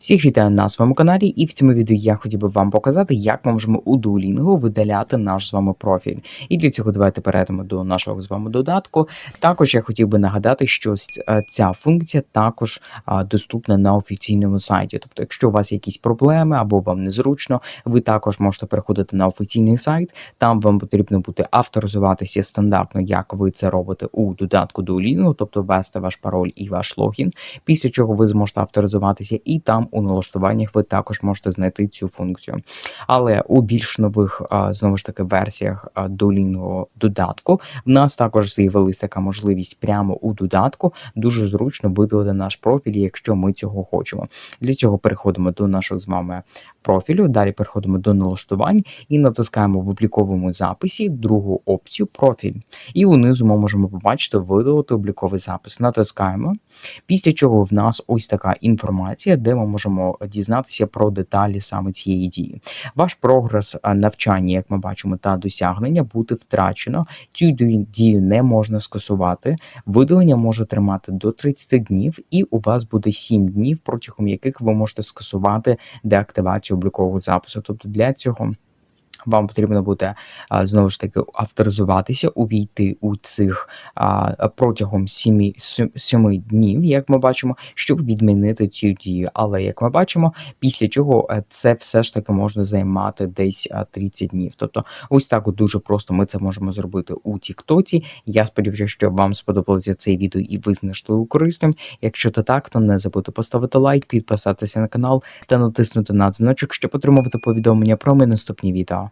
Всіх вітаю на своєму каналі, і в цьому відео я хотів би вам показати, як ми можемо у Duolingo видаляти наш з вами профіль. І для цього давайте перейдемо до нашого з вами додатку. Також я хотів би нагадати, що е, ця функція також доступна на офіційному сайті. Тобто, якщо у вас якісь проблеми або вам незручно, ви також можете переходити на офіційний сайт. Там вам потрібно буде авторизуватися стандартно, як ви це робите у додатку Duolingo, тобто ввести ваш пароль і ваш логін. Після чого ви зможете авторизуватися, і там у налаштуваннях ви також можете знайти цю функцію. Але у більш нових знову ж таки версіях Duolingo додатку в нас також з'явилася така можливість прямо у додатку дуже зручно видалити наш профіль, якщо ми цього хочемо. Для цього переходимо до нашого з вами профілю. Далі переходимо до налаштувань і натискаємо в обліковому записі другу опцію профіль. І унизу ми можемо побачити видалити обліковий запис. Натискаємо. Після чого в нас ось така інформація, де ми можемо дізнатися про деталі саме цієї дії. Ваш прогрес навчання, як ми бачимо, та досягнення буде втрачено. Цю ді- дію не можна скасувати. Видалення може тримати до 30 днів, і у вас буде 7 днів, протягом яких ви можете скасувати деактивацію облікового запису. Тобто для цього. Вам потрібно буде знову ж таки авторизуватися, увійти у цих протягом 7, 7 днів, як ми бачимо, щоб відмінити цю дію. Але як ми бачимо, після чого е, це все ж таки можна займати десь 30 днів. Тобто, ось так дуже просто ми це можемо зробити у Тіктоці. Я сподіваюся, що вам сподобалося це відео і ви знайшли його корисним. Якщо це так, то не забудьте поставити лайк, підписатися на канал та натиснути на дзвіночок, щоб отримувати повідомлення про мої наступні відео.